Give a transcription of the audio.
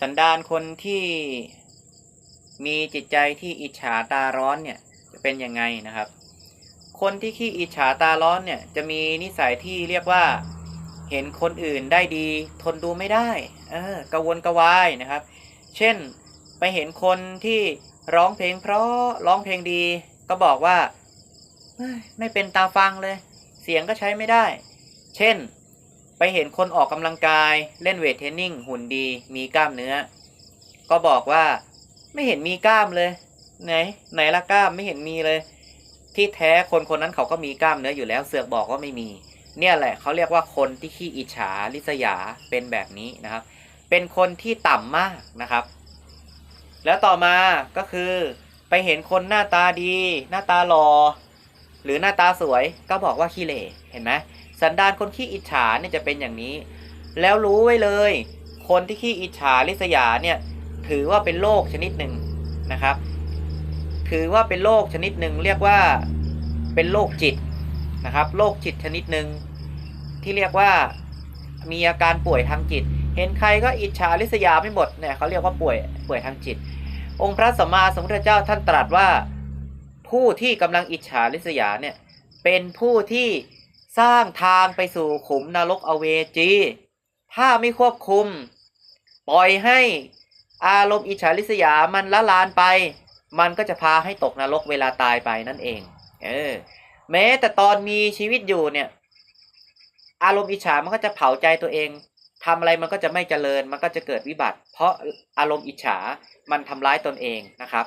สันดานคนที่มีจิตใจที่อิจฉาตาร้อนเนี่ยจะเป็นยังไงนะครับ คนที่ขี้อิจฉาตาร้อนเนี่ยจะมีนิสัยที่เรียกว่าเห็นคนอื่นได้ดี ทนดูไม่ได้เออกระวนกระวายนะครับ เช่นไปเห็นคนที่ร้องเพลงเพราะร้องเพลงดีก็บอกว่าไม่เป็นตาฟังเลย เสียงก็ใช้ไม่ได้ เช่น ไปเห็นคนออกกำลังกายเล่นเวทเทรนนิ่งหุ่นดี มีกล้ามเนื้อ ก็บอกว่าไม่เห็นมีกล้ามเลย ไหน ไหนละกล้ามไม่เห็นมีเลย ที่แท้คนคนนั้นเขาก็มีกล้ามเนื้ออยู่แล้วเสือกบอกว่าไม่มี เนี่ยแหละเขาเรียกว่าคนที่ขี้อิจฉาริษยาเป็นแบบนี้นะครับ เป็นคนที่ต่ำมากนะครับ แล้วต่อมาก็คือไปเห็นคนหน้าตาดี หน้าตาหลอ่อ หรือหน้าตาสวยก็บอกว่าขี้เหร่เห็นไหมสันดานคนขี้อิจฉาเนี่ยจะเป็นอย่างนี้ แล้วรู้ไว้เลย คนที่ขี้อิจฉาริษยาเนี่ยถือว่าเป็นโรคชนิดหนึ่งนะครับ ถือว่าเป็นโรคชนิดหนึ่งเรียกว่าเป็นโรคจิตนะครับโรคจิตชนิดหนึ่งที่เรียกว่ามีอาการป่วยทางจิต เห็นใครก็อิจฉาริษยาไม่หมดเนี่ยเขาเรียกว่าป่วยป่วยทางจิต องค์พระสัมมาสัมพุทธเจ้าท่านตรัสว่า ผู้ที่กำลังอิจฉาริษยาเนี่ยเป็นผู้ที่สร้างทางไปสู่ขุมนรกอเวจี ถ้าไม่ควบคุม ปล่อยให้อารมณ์อิจฉาริษยามันละลานไป มันก็จะพาให้ตกนรกเวลาตายไปนั่นเอง เออ แม้แต่ตอนมีชีวิตอยู่เนี่ย อารมณ์อิจฉามันก็จะเผาใจตัวเองทำอะไรมันก็จะไม่เจริญ มันก็จะเกิดวิบัติ เพราะอารมณ์อิจฉามันทำร้ายตนเองนะครับ